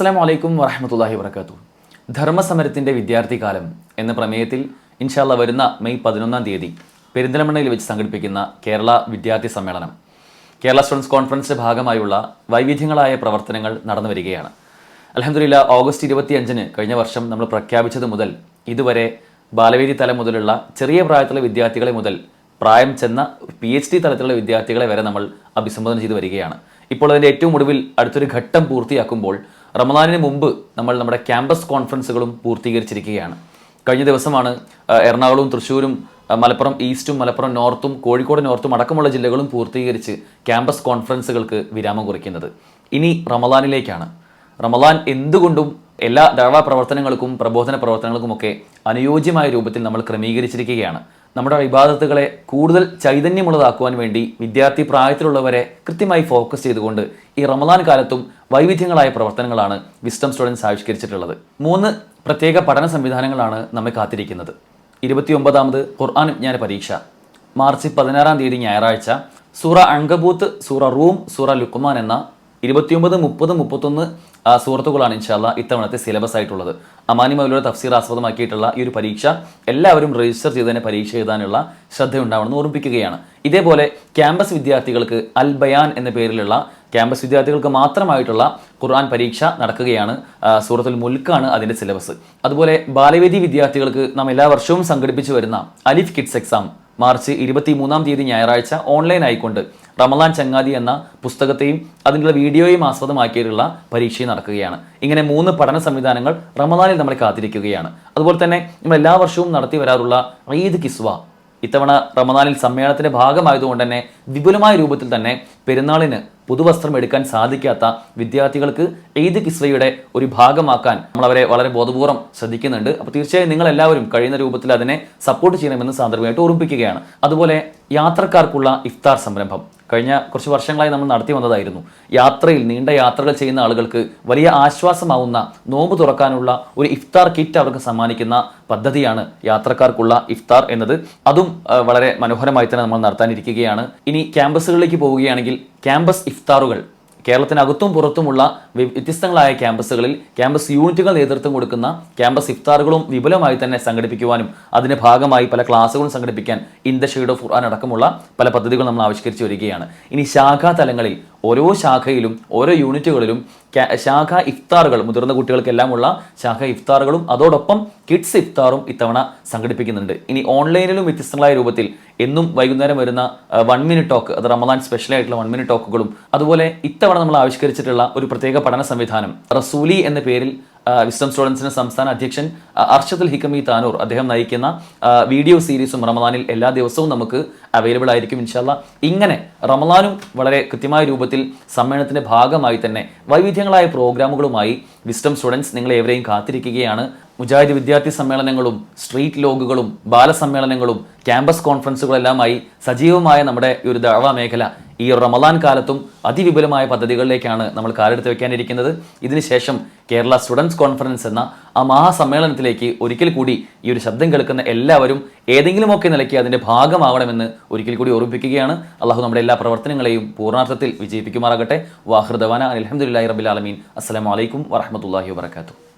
അസ്സലാം വലൈക്കും വറഹമത്തല്ലാഹി വർക്കാത്തു ധർമ്മസമരത്തിന്റെ വിദ്യാർത്ഥി കാലം എന്ന പ്രമേയത്തിൽ ഇൻഷാല്ല വരുന്ന മെയ് പതിനൊന്നാം തീയതി പെരിന്തലമണ്ണയിൽ വെച്ച് സംഘടിപ്പിക്കുന്ന കേരള വിദ്യാർത്ഥി സമ്മേളനം. കേരള സ്റ്റുഡൻസ് കോൺഫറൻസിന്റെ ഭാഗമായുള്ള വൈവിധ്യങ്ങളായ പ്രവർത്തനങ്ങൾ നടന്നു വരികയാണ് അലഹമില്ല ഓഗസ്റ്റ് ഇരുപത്തി അഞ്ചിന് കഴിഞ്ഞ വർഷം നമ്മൾ പ്രഖ്യാപിച്ചത് മുതൽ ഇതുവരെ ബാലവേദി തലം മുതലുള്ള ചെറിയ പ്രായത്തിലുള്ള വിദ്യാർത്ഥികളെ മുതൽ പ്രായം ചെന്ന പി എച്ച് ഡി തലത്തിലുള്ള വിദ്യാർത്ഥികളെ വരെ നമ്മൾ അഭിസംബോധന ചെയ്തു വരികയാണ്. ഇപ്പോൾ അതിന്റെ ഏറ്റവും ഒടുവിൽ അടുത്തൊരു ഘട്ടം പൂർത്തിയാക്കുമ്പോൾ റമദാനിന് മുമ്പ് നമ്മൾ നമ്മുടെ ക്യാമ്പസ് കോൺഫറൻസുകളും പൂർത്തീകരിച്ചിരിക്കുകയാണ്. കഴിഞ്ഞ ദിവസമാണ് എറണാകുളവും തൃശ്ശൂരും മലപ്പുറം ഈസ്റ്റും മലപ്പുറം നോർത്തും കോഴിക്കോട് നോർത്തും അടക്കമുള്ള ജില്ലകളും പൂർത്തീകരിച്ച് ക്യാമ്പസ് കോൺഫറൻസുകൾക്ക് വിരാമം കുറിക്കുന്നത് ഇനി റമദാനിലേക്കാണ്. റമദാൻ എന്തുകൊണ്ടും എല്ലാ ദഴവ പ്രവർത്തനങ്ങൾക്കും പ്രബോധന പ്രവർത്തനങ്ങൾക്കുമൊക്കെ അനുയോജ്യമായ രൂപത്തിൽ നമ്മൾ ക്രമീകരിച്ചിരിക്കുകയാണ്. നമ്മുടെ വിവാദത്തുകളെ കൂടുതൽ ചൈതന്യമുള്ളതാക്കുവാൻ വേണ്ടി വിദ്യാർത്ഥി പ്രായത്തിലുള്ളവരെ കൃത്യമായി ഫോക്കസ് ചെയ്തുകൊണ്ട് ഈ റമദാൻ കാലത്തും വൈവിധ്യങ്ങളായ പ്രവർത്തനങ്ങളാണ് വിസ്റ്റം സ്റ്റുഡൻസ് ആവിഷ്കരിച്ചിട്ടുള്ളത്. മൂന്ന് പ്രത്യേക പഠന സംവിധാനങ്ങളാണ് നമ്മെ കാത്തിരിക്കുന്നത്. ഇരുപത്തിയൊമ്പതാമത് ഖുർആൻ വിജ്ഞാന പരീക്ഷ. മാർച്ച് പതിനാറാം തീയതി ഞായറാഴ്ച സൂറ അങ്കബൂത്ത് സൂറ റൂം സൂറ ലുക്കുമാൻ എന്ന ഇരുപത്തിയൊമ്പത് മുപ്പത് മുപ്പത്തൊന്ന് സുഹൃത്തുക്കളാണ് ഇൻഷാല്ല ഇത്തവണത്തെ സിലബസ് ആയിട്ടുള്ളത്. അമാനി മൗലയുടെ തഫ്സീർ ആസ്പദമാക്കിയിട്ടുള്ള ഈ ഒരു പരീക്ഷ എല്ലാവരും രജിസ്റ്റർ ചെയ്ത് തന്നെ പരീക്ഷ എഴുതാനുള്ള ശ്രദ്ധയുണ്ടാവണമെന്ന് ഓർമ്മിപ്പിക്കുകയാണ്. ഇതേപോലെ ക്യാമ്പസ് വിദ്യാർത്ഥികൾക്ക് അൽ ബയാൻ എന്ന പേരിലുള്ള ക്യാമ്പസ് വിദ്യാർത്ഥികൾക്ക് മാത്രമായിട്ടുള്ള ഖുർആൻ പരീക്ഷ നടക്കുകയാണ് സൂറത്തുൽ മുൽക്കാണ് അതിന്റെ സിലബസ്. അതുപോലെ ബാലവേദി വിദ്യാർത്ഥികൾക്ക് നാം എല്ലാ വർഷവും സംഘടിപ്പിച്ചു വരുന്ന അലിഫ് കിഡ്സ് എക്സാം മാർച്ച് ഇരുപത്തി മൂന്നാം തീയതി ഞായറാഴ്ച ഓൺലൈൻ ആയിക്കൊണ്ട് റമലാൻ ചങ്ങാതി എന്ന പുസ്തകത്തെയും അതിനുള്ള വീഡിയോയും ആസ്പദമാക്കിയിട്ടുള്ള പരീക്ഷയും നടക്കുകയാണ്. ഇങ്ങനെ മൂന്ന് പഠന സംവിധാനങ്ങൾ റമദാനിൽ നമ്മളെ കാത്തിരിക്കുകയാണ്. അതുപോലെ തന്നെ നമ്മൾ എല്ലാ വർഷവും നടത്തി വരാറുള്ള ഈദ് കിസ്വ. ഇത്തവണ റമദാനിൽ സമ്മേളനത്തിന്റെ ഭാഗമായതുകൊണ്ട് തന്നെ വിപുലമായ രൂപത്തിൽ തന്നെ പെരുന്നാളിന് പുതുവസ്ത്രം എടുക്കാൻ സാധിക്കാത്ത വിദ്യാർത്ഥികൾക്ക് ഈദ് കിസ്വയുടെ ഒരു ഭാഗമാക്കാൻ നമ്മൾ അവരെ വളരെ ബോധപൂർവം ശ്രദ്ധിക്കുന്നുണ്ട്. അപ്പോൾ തീർച്ചയായും നിങ്ങൾ എല്ലാവരും കഴിയുന്ന രൂപത്തിൽ അതിനെ സപ്പോർട്ട് ചെയ്യണമെന്ന് സാന്ദർഭികമായിട്ട് ഓർമ്മിപ്പിക്കുകയാണ്. അതുപോലെ യാത്രക്കാർക്കുള്ള ഇഫ്താർ സംരംഭം. കഴിഞ്ഞ കുറച്ച് വർഷങ്ങളായി നമ്മൾ നടത്തി വന്നതായിരുന്നു. യാത്രയിൽ നീണ്ട യാത്രകൾ ചെയ്യുന്ന ആളുകൾക്ക് വലിയ ആശ്വാസമാവുന്ന നോമ്പ് തുറക്കാനുള്ള ഒരു ഇഫ്താർ കിറ്റ് അവർക്ക് സമ്മാനിക്കുന്ന പദ്ധതിയാണ് യാത്രക്കാർക്കുള്ള ഇഫ്താർ എന്നത്. അതും വളരെ മനോഹരമായി തന്നെ നമ്മൾ നടത്താനിരിക്കുകയാണ്. ഇനി ക്യാമ്പസുകളിലേക്ക് പോവുകയാണെങ്കിൽ ക്യാമ്പസ് ഇഫ്താറുകൾ. കേരളത്തിനകത്തും പുറത്തുമുള്ള വ്യത്യസ്തങ്ങളായ ക്യാമ്പസുകളിൽ ക്യാമ്പസ് യൂണിറ്റുകൾ നേതൃത്വം കൊടുക്കുന്ന ക്യാമ്പസ് ഇഫ്താറുകളും വിപുലമായി തന്നെ സംഘടിപ്പിക്കുവാനും അതിന്റെ ഭാഗമായി പല ക്ലാസ്സുകളും സംഘടിപ്പിക്കാൻ in the shade of Quran അടക്കമുള്ള പല പദ്ധതികൾ നമ്മൾ ആവിഷ്കരിച്ചു വരികയാണ്. ഇനി ശാഖാ തലങ്ങളിൽ ഓരോ ശാഖയിലും ഓരോ യൂണിറ്റുകളിലും ശാഖ ഇഫ്താറുകൾ മുതിർന്ന കുട്ടികൾക്കെല്ലാമുള്ള ശാഖ ഇഫ്താറുകളും അതോടൊപ്പം കിഡ്സ് ഇഫ്താറും ഇത്തവണ സംഘടിപ്പിക്കുന്നുണ്ട്. ഇനി ഓൺലൈനിലും വ്യത്യസ്തങ്ങളായ രൂപത്തിൽ എന്നും വൈകുന്നേരം വരുന്ന വൺ മിനിറ്റ് ടോക്ക് അത് റമദാൻ സ്പെഷ്യൽ ആയിട്ടുള്ള വൺ മിനിറ്റ് ടോക്കുകളും അതുപോലെ ഇത്തവണ നമ്മൾ ആവിഷ്കരിച്ചിട്ടുള്ള ഒരു പ്രത്യേക പഠന സംവിധാനം റസൂലി എന്ന പേരിൽ വിസ്റ്റം സ്റ്റുഡൻസിന്റെ സംസ്ഥാന അധ്യക്ഷൻ അർഷദുൽ ഹിക്കമി താനൂർ അദ്ദേഹം നയിക്കുന്ന വീഡിയോ സീരീസും റമദാനിൽ എല്ലാ ദിവസവും നമുക്ക് അവൈലബിൾ ആയിരിക്കും ഇൻഷാല്ല ഇങ്ങനെ റമദാനും വളരെ കൃത്യമായ രൂപത്തിൽ സമ്മേളനത്തിന്റെ ഭാഗമായി തന്നെ വൈവിധ്യങ്ങളായ പ്രോഗ്രാമുകളുമായി വിസ്റ്റം സ്റ്റുഡൻസ് നിങ്ങളെ ഏവരെയും കാത്തിരിക്കുകയാണ്. മുജാഹിദ് വിദ്യാർത്ഥി സമ്മേളനങ്ങളും സ്ട്രീറ്റ് ലോഗുകളും ബാലസമ്മേളനങ്ങളും ക്യാമ്പസ് കോൺഫറൻസുകളെല്ലാമായി സജീവമായ നമ്മുടെ ഒരു ദഴവ മേഖല ഈ റമദാൻ കാലത്തും അതിവിപുലമായ പദ്ധതികളിലേക്കാണ് നമ്മൾ കാലെടുത്ത് വെക്കാനിരിക്കുന്നത്. ഇതിനുശേഷം കേരള സ്റ്റുഡൻസ് കോൺഫറൻസ് എന്ന ആ മഹാസമ്മേളനത്തിലേക്ക് ഒരിക്കൽ കൂടി ഈ ഒരു ശബ്ദം കേൾക്കുന്ന എല്ലാവരും ഏതെങ്കിലുമൊക്കെ നിലയ്ക്ക് അതിന്റെ ഭാഗമാവണമെന്ന് ഒരിക്കൽ കൂടി ഓർമ്മിപ്പിക്കുകയാണ്. അള്ളാഹു നമ്മുടെ എല്ലാ പ്രവർത്തനങ്ങളെയും പൂർണാർത്ഥത്തിൽ വിജയിപ്പിക്കുമാറാകട്ടെ. വാഹൃദവാന അലഹമുല്ലാ റബിൽ ആലമീൻ. അസ്സലാമലൈക്കും വറഹമത്തല്ലാഹി വാബർക്കാത്തു